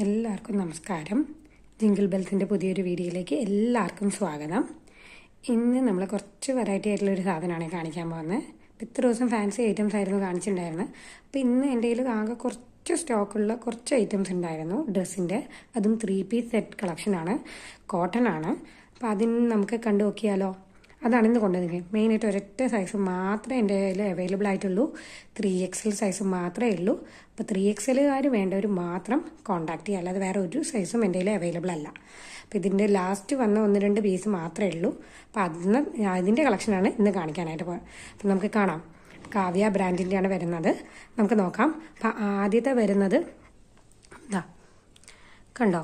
എല്ലാവർക്കും നമസ്കാരം. ജിങ്കിൾ ബെൽസിന്റെ പുതിയൊരു വീഡിയോയിലേക്ക് എല്ലാവർക്കും സ്വാഗതം. ഇന്ന് നമ്മൾ കുറച്ച് വെറൈറ്റി ആയിട്ടുള്ള ഒരു സാധനമാണ് കാണിക്കാൻ പോകുന്നത്. ഇത്ര ദിവസം ഫാൻസി ഐറ്റംസ് ആയിരുന്നു കാണിച്ചിട്ടുണ്ടായിരുന്നത്. അപ്പോൾ ഇന്ന് എന്റെ കയ്യിൽ ആകെ കുറച്ച് സ്റ്റോക്കുള്ള കുറച്ച് ഐറ്റംസ് ഉണ്ടായിരുന്നു. ഡ്രസ്സിന്റെ അതും ത്രീ പീസ് സെറ്റ് കളക്ഷനാണ് കോട്ടൺ ആണ്. അപ്പോൾ അതിന് നമുക്ക് കണ്ടു നോക്കിയാലോ? അതാണ് ഇന്ന് കൊണ്ടുവന്നിരിക്കുന്നത് മെയിനായിട്ട് ഒരൊറ്റ സൈസ് മാത്രമേ എന്റെ കയ്യിൽ അവൈലബിൾ ആയിട്ടുള്ളൂ. ത്രീ എൽ സൈസ് മാത്രമേ ഉള്ളൂ. അപ്പോൾ ത്രീ എക്സ് എല്ലുകാർ വേണ്ടവർ മാത്രം കോൺടാക്ട് ചെയ്യുക. അല്ലാതെ വേറെ ഒരു സൈസും എന്റെ കയ്യിൽ അവൈലബിൾ അല്ല. അപ്പോൾ ഇതിന്റെ ലാസ്റ്റ് വന്ന ഒന്ന് രണ്ട് പീസ് മാത്രമേ ഉള്ളൂ. അപ്പോൾ അതിന് അതിന്റെ കളക്ഷനാണ് ഇന്ന് കാണിക്കാനായിട്ട് പോകുന്നത് അപ്പം നമുക്ക് കാണാം. കാവ്യ ബ്രാൻഡിന്റെയാണ് വരുന്നത്. നമുക്ക് നോക്കാം. അപ്പം ആദ്യത്തെ വരുന്നത് ഇതാ കണ്ടോ?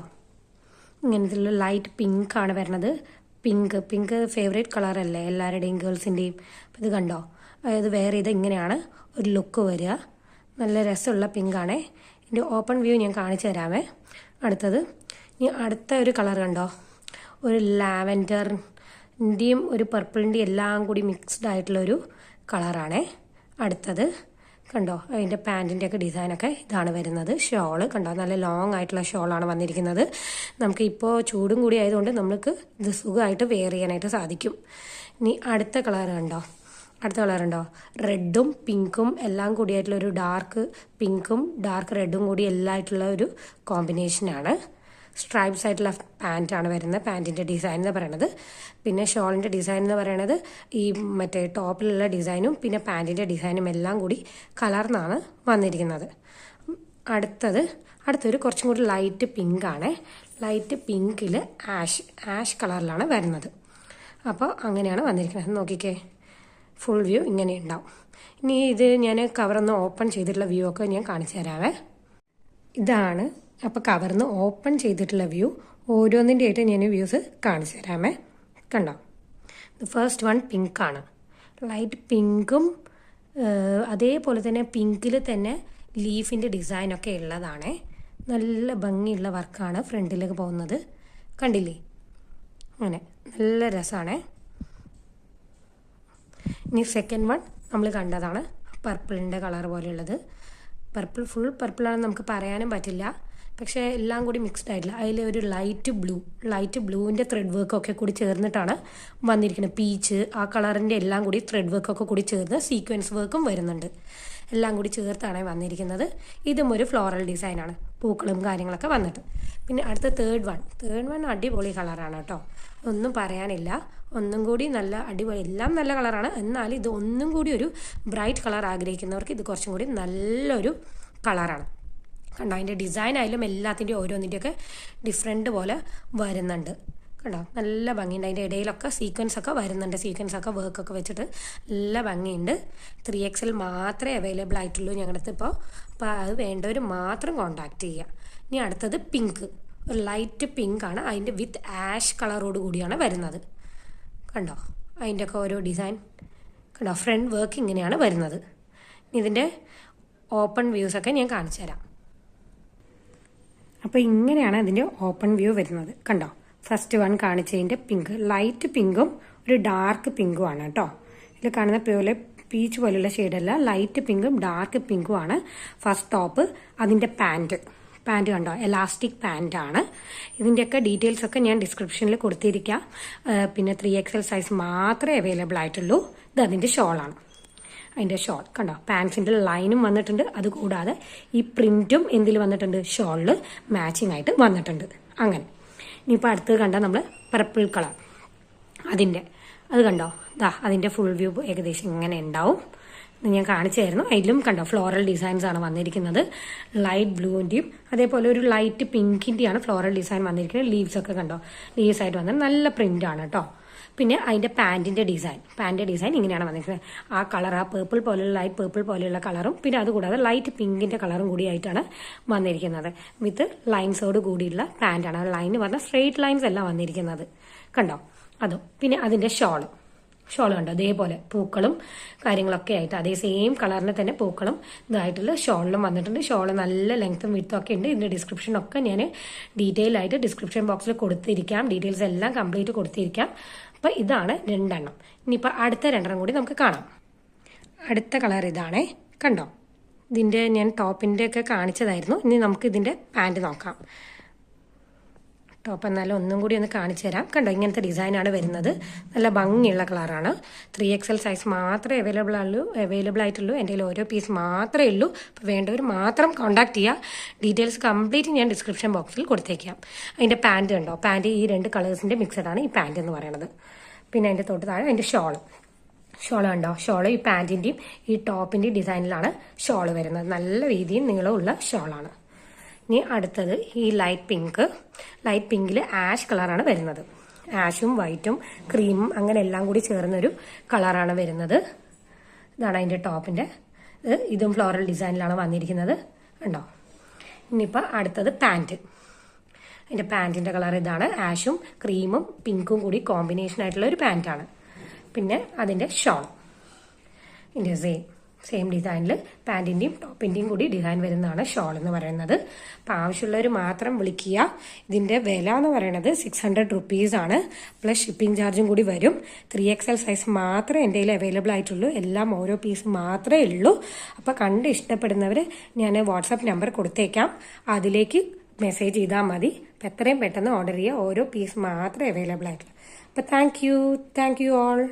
ഇങ്ങനത്തെ ലൈറ്റ് പിങ്ക് ആണ് വരുന്നത്. പിങ്ക് പിങ്ക് ഫേവറേറ്റ് കളറല്ലേ എല്ലാവരുടെയും ഗേൾസിന്റെയും ഇത് കണ്ടോ? അതായത് വേറെ ഇത് ഇങ്ങനെയാണ് ഒരു ലുക്ക് വരിക. നല്ല രസമുള്ള പിങ്കാണേ ഇതിന്റെ ഓപ്പൺ വ്യൂ ഞാൻ കാണിച്ചു തരാമേ. അടുത്തത് ഇനി അടുത്ത ഒരു കളർ കണ്ടോ? ഒരു ലാവൻഡറിന്റെയും ഒരു പർപ്പിളിന്റെയും എല്ലാം കൂടി മിക്സ്ഡ് ആയിട്ടുള്ളൊരു കളറാണേ അടുത്തത് കണ്ടോ? അതിന്റെ പാന്റിന്റെ ഒക്കെ ഡിസൈനൊക്കെ ഇതാണ് വരുന്നത്. ഷോൾ കണ്ടോ? നല്ല ലോങ് ആയിട്ടുള്ള ഷോളാണ് വന്നിരിക്കുന്നത്. നമുക്ക് ഇപ്പോൾ ചൂടും കൂടി ആയതുകൊണ്ട് നമുക്ക് ഇത് സുഖമായിട്ട് വെയർ ചെയ്യാനായിട്ട് സാധിക്കും. ഇനി അടുത്ത കളർ കണ്ടോ? അടുത്ത കളർ ഉണ്ടോ? റെഡും പിങ്കും എല്ലാം കൂടിയായിട്ടുള്ള ഒരു ഡാർക്ക് പിങ്കും ഡാർക്ക് റെഡും കൂടി എല്ലാം ആയിട്ടുള്ള ഒരു കോമ്പിനേഷനാണ് സ്ട്രൈപ്സ് ആയിട്ടുള്ള ആണ് വരുന്നത്. പാന്റിന്റെ ഡിസൈൻ എന്ന് പറയണത്. പിന്നെ ഷോളിന്റെ ഡിസൈൻ എന്ന് പറയണത് ഈ മറ്റേ ടോപ്പിലുള്ള ഡിസൈനും പിന്നെ പാന്റിന്റെ ഡിസൈനും എല്ലാം കൂടി കലർന്നാണ് വന്നിരിക്കുന്നത്. അടുത്തത് അടുത്തൊരു കുറച്ചും കൂടി ലൈറ്റ് പിങ്ക് ആണ്. ലൈറ്റ് പിങ്കിൽ ആഷ് ആഷ് കളറിലാണ് വരുന്നത്. അപ്പോൾ അങ്ങനെയാണ് വന്നിരിക്കുന്നത്. നോക്കിക്കേ. ഫുൾ വ്യൂ ഇങ്ങനെ ഉണ്ടാവും. ഇനി ഇത് ഞാൻ കവറൊന്ന് ഓപ്പൺ ചെയ്തിട്ടുള്ള വ്യൂ ഒക്കെ ഞാൻ കാണിച്ചു തരാമേ ഇതാണ് അപ്പോൾ കവർന്ന് ഓപ്പൺ ചെയ്തിട്ടുള്ള വ്യൂ ഓരോന്നിന്റെ ആയിട്ട് ഞാൻ വ്യൂസ് കാണിച്ചു തരാമേ. കണ്ടോ? ഫസ്റ്റ് വൺ പിങ്ക് ആണ്. ലൈറ്റ് പിങ്കും അതേപോലെ തന്നെ പിങ്കിൽ തന്നെ ലീഫിന്റെ ഡിസൈനൊക്കെ ഉള്ളതാണേ. നല്ല ഭംഗിയുള്ള വർക്കാണ് ഫ്രണ്ടിലേക്ക് പോകുന്നത്. കണ്ടില്ലേ? അങ്ങനെ നല്ല രസമാണേ ഇനി സെക്കൻഡ് വൺ നമ്മൾ കണ്ടതാണ്. പർപ്പിളിന്റെ കളർ പോലെയുള്ളത്. പർപ്പിൾ ഫുൾ പർപ്പിളാണെന്ന് നമുക്ക് പറയാനും പറ്റില്ല. പക്ഷേ എല്ലാം കൂടി മിക്സ്ഡ് ആയിട്ടില്ല. അതിൽ ഒരു ലൈറ്റ് ബ്ലൂ ലൈറ്റ് ബ്ലൂവിന്റെ ത്രെഡ് വർക്കൊക്കെ കൂടി ചേർന്നിട്ടാണ് വന്നിരിക്കുന്നത്. പീച്ച് ആ കളറിന്റെ എല്ലാം കൂടി ത്രെഡ് വർക്കൊക്കെ കൂടി ചേർന്ന് സീക്വൻസ് വർക്കും വരുന്നുണ്ട്. എല്ലാം കൂടി ചേർത്താണ് വന്നിരിക്കുന്നത്. ഇതും ഒരു ഫ്ലോറൽ ഡിസൈനാണ് പൂക്കളും കാര്യങ്ങളൊക്കെ വന്നിട്ട്. പിന്നെ അടുത്ത തേർഡ് വൺ തേർഡ് വൺ അടിപൊളി കളറാണ് കേട്ടോ. ഒന്നും പറയാനില്ല. ഒന്നും കൂടി നല്ല അടിപൊളി എല്ലാം നല്ല കളറാണ് എന്നാൽ ഇത് ഒന്നും കൂടി ഒരു ബ്രൈറ്റ് കളർ ആഗ്രഹിക്കുന്നവർക്ക് ഇത് കുറച്ചും കൂടി നല്ലൊരു കളറാണ് കണ്ടോ? അതിന്റെ ഡിസൈൻ ആയാലും എല്ലാത്തിന്റെയും ഓരോന്നിന്റെയൊക്കെ ഡിഫറെന്റ് പോലെ വരുന്നുണ്ട്. കണ്ടോ? നല്ല ഭംഗിയുണ്ട്. അതിന്റെ ഇടയിലൊക്കെ സീക്വൻസ് ഒക്കെ വരുന്നുണ്ട്. സീക്വൻസ് ഒക്കെ വർക്കൊക്കെ വെച്ചിട്ട് നല്ല ഭംഗിയുണ്ട്. ത്രീ എക്സിൽ മാത്രമേ അവൈലബിൾ ആയിട്ടുള്ളൂ ഞങ്ങളുടെ അടുത്ത് ഇപ്പോൾ അപ്പോൾ അത് വേണ്ടവർ മാത്രം കോൺടാക്റ്റ് ചെയ്യുക ഇനി അടുത്തത് പിങ്ക് ഒരു ലൈറ്റ് പിങ്ക് ആണ്. അതിന്റെ വിത്ത് ആഷ് കളറോട് കൂടിയാണ് വരുന്നത്. കണ്ടോ? അതിന്റെ ഒക്കെ ഓരോ ഡിസൈൻ കണ്ടോ? ഫ്രണ്ട് വർക്ക് ഇങ്ങനെയാണ് വരുന്നത്. ഇതിന്റെ ഓപ്പൺ വ്യൂസൊക്കെ ഞാൻ കാണിച്ചു തരാം അപ്പോൾ ഇങ്ങനെയാണ് അതിന്റെ ഓപ്പൺ വ്യൂ വരുന്നത്. കണ്ടോ? ഫസ്റ്റ് വൺ കാണിച്ചതിന്റെ പിങ്ക് ലൈറ്റ് പിങ്കും ഒരു ഡാർക്ക് പിങ്കുമാണ് കേട്ടോ. ഇതിൽ കാണുന്ന പോലെ പീച്ച് പോലുള്ള ഷെയ്ഡല്ല ലൈറ്റ് പിങ്കും ഡാർക്ക് പിങ്കുമാണ് ഫസ്റ്റ് ടോപ്പ് അതിന്റെ പാന്റ് പാന്റ് കണ്ടോ? എലാസ്റ്റിക് പാന്റാണ് ഇതിന്റെയൊക്കെ ഡീറ്റെയിൽസ് ഒക്കെ ഞാൻ ഡിസ്ക്രിപ്ഷനിൽ കൊടുത്തിരിക്കാം. പിന്നെ ത്രീ എക്സൽ സൈസ് മാത്രമേ അവൈലബിൾ ആയിട്ടുള്ളൂ. ഇത് അതിന്റെ ഷോളാണ് അതിന്റെ ഷോൾ കണ്ടോ? പാൻസിന്റെ ലൈനും വന്നിട്ടുണ്ട്. അതുകൂടാതെ ഈ പ്രിന്റും എന്തിൽ വന്നിട്ടുണ്ട്? ഷോളിൽ മാച്ചിങ് ആയിട്ട് വന്നിട്ടുണ്ട്. അങ്ങനെ. ഇനിയിപ്പോൾ അടുത്തത് കണ്ടാൽ നമ്മൾ പർപ്പിൾ കളർ അതിന്റെ അത് കണ്ടോ? ദാ അതിന്റെ ഫുൾ വ്യൂ ഏകദേശം ഇങ്ങനെ ഉണ്ടാവും. ഞാൻ കാണിച്ചായിരുന്നു. അതിലും കണ്ടോ ഫ്ലോറൽ ഡിസൈൻസ് ആണ് വന്നിരിക്കുന്നത്. ലൈറ്റ് ബ്ലൂവിന്റെയും അതേപോലെ ഒരു ലൈറ്റ് പിങ്കിന്റെയാണ് ഫ്ലോറൽ ഡിസൈൻ വന്നിരിക്കുന്നത്. ലീവ്സ് ഒക്കെ കണ്ടോ? ലീവ്സ് ആയിട്ട് വന്നത് നല്ല പ്രിന്റ് ആണ് കേട്ടോ. പിന്നെ അതിന്റെ പാന്റിന്റെ ഡിസൈൻ. പാന്റിന്റെ ഡിസൈൻ ഇങ്ങനെയാണ് വന്നിരിക്കുന്നത്. ആ കളർ ആ പേർപ്പിൾ പോലെയുള്ള ലൈറ്റ് പേർപ്പിൾ പോലെയുള്ള കളറും പിന്നെ അതുകൂടാതെ ലൈറ്റ് പിങ്കിന്റെ കളറും കൂടിയായിട്ടാണ് വന്നിരിക്കുന്നത്. വിത്ത് ലൈൻസോട് കൂടിയുള്ള പാന്റാണ് ലൈൻ പറഞ്ഞാൽ സ്ട്രെയിറ്റ് ലൈൻസ് എല്ലാം വന്നിരിക്കുന്നത്. കണ്ടോ? അതും. പിന്നെ അതിന്റെ ഷോൾ ഷോൾ കണ്ടോ അതേപോലെ പൂക്കളും കാര്യങ്ങളൊക്കെ ആയിട്ട് അതേ സെയിം കളറിന് തന്നെ പൂക്കളും ഇതായിട്ടുള്ള ഷോളിലും വന്നിട്ടുണ്ട്. ഷോൾ നല്ല ലെങ്ത്തും വിത്തും ഒക്കെ ഉണ്ട്. ഇതിന്റെ ഡിസ്ക്രിപ്ഷനൊക്കെ ഞാൻ ഡീറ്റെയിൽ ആയിട്ട് ഡിസ്ക്രിപ്ഷൻ ബോക്സിൽ കൊടുത്തിരിക്കാം. ഡീറ്റെയിൽസ് എല്ലാം കംപ്ലീറ്റ് കൊടുത്തിരിക്കാം. അപ്പോൾ ഇതാണ് രണ്ടെണ്ണം. ഇനിയിപ്പോൾ അടുത്ത രണ്ടെണ്ണം കൂടി നമുക്ക് കാണാം. അടുത്ത കളർ ഇതാണേ. കണ്ടോ? ഇതിന്റെ ഞാൻ ടോപ്പിന്റെ ഒക്കെ കാണിച്ചതായിരുന്നു. ഇനി നമുക്ക് ഇതിന്റെ പാന്റ് നോക്കാം. ടോപ്പ് എന്നാലും ഒന്നും കൂടി ഒന്ന് കാണിച്ചു തരാം. കണ്ടോ ഇങ്ങനത്തെ ഡിസൈനാണ് വരുന്നത്. നല്ല ഭംഗിയുള്ള കളറാണ് ത്രീ എക്സ് എൽ സൈസ് മാത്രമേ അവൈലബിൾ ഉള്ളൂ അവൈലബിൾ ആയിട്ടുള്ളൂ. എന്റെ കയ്യിൽ ഓരോ പീസ് മാത്രമേ ഉള്ളൂ. അപ്പോൾ വേണ്ടവർ മാത്രം കോൺടാക്ട് ചെയ്യുക ഡീറ്റെയിൽസ് കംപ്ലീറ്റ് ഞാൻ ഡിസ്ക്രിപ്ഷൻ ബോക്സിൽ കൊടുത്തേക്കാം. അതിന്റെ പാന്റ് ഉണ്ടോ പാന്റ് ഈ രണ്ട് കളേഴ്സിന്റെ മിക്സഡാണ് ഈ പാന്റ് എന്ന് പറയുന്നത് പിന്നെ അതിന്റെ തൊട്ട് താഴെ അതിന്റെ ഷോൾ ഷോൾ ഉണ്ടോ ഷോൾ ഈ പാന്റിന്റെയും ഈ ടോപ്പിന്റെയും ഡിസൈനിലാണ് ഷോൾ വരുന്നത്. നല്ല രീതിയിൽ നീളമുള്ള ഷോളാണ് ഇനി അടുത്തത് ഈ ലൈറ്റ് പിങ്ക് ലൈറ്റ് പിങ്കിൽ ആഷ് കളറാണ് വരുന്നത്. ആഷും വൈറ്റും ക്രീമും അങ്ങനെ എല്ലാം കൂടി ചേർന്നൊരു കളറാണ് വരുന്നത്. ഇതാണ് അതിന്റെ ടോപ്പിന്റെ ഇത് ഇതും ഫ്ലോറൽ ഡിസൈനിലാണ് വന്നിരിക്കുന്നത്. ഉണ്ടോ ഇനിയിപ്പോൾ അടുത്തത് പാന്റ് അതിന്റെ പാന്റിന്റെ കളർ ഇതാണ്. ആഷും ക്രീമും പിങ്കും കൂടി കോമ്പിനേഷൻ ആയിട്ടുള്ള ഒരു പാന്റാണ് പിന്നെ അതിന്റെ ഷോൾ ഇതിന്റെ സെയിം സെയിം ഡിസൈനിൽ പാന്റിന്റെയും ടോപ്പിന്റെയും കൂടി ഡിസൈൻ വരുന്നതാണ് ഷോൾ എന്ന് പറയുന്നത്. അപ്പോൾ ആവശ്യമുള്ളവർ മാത്രം വിളിക്കുക. ഇതിന്റെ വില എന്ന് പറയുന്നത് സിക്സ് ഹൺഡ്രഡ് റുപ്പീസ് ആണ്. പ്ലസ് ഷിപ്പിംഗ് ചാർജും കൂടി വരും. ത്രീ എക്സ് എൽ സൈസ് മാത്രമേ എന്റെ കയ്യിൽ അവൈലബിൾ ആയിട്ടുള്ളൂ. എല്ലാം ഓരോ പീസ് മാത്രമേ ഉള്ളൂ. അപ്പോൾ കണ്ട് ഇഷ്ടപ്പെടുന്നവർ ഞാൻ വാട്സാപ്പ് നമ്പർ കൊടുത്തേക്കാം. അതിലേക്ക് മെസ്സേജ് ചെയ്താൽ മതി. അപ്പം എത്രയും പെട്ടെന്ന് ഓർഡർ ചെയ്യുക. ഓരോ പീസ് മാത്രമേ അവൈലബിൾ ആയിട്ടുള്ളൂ. അപ്പോൾ thank you thank you all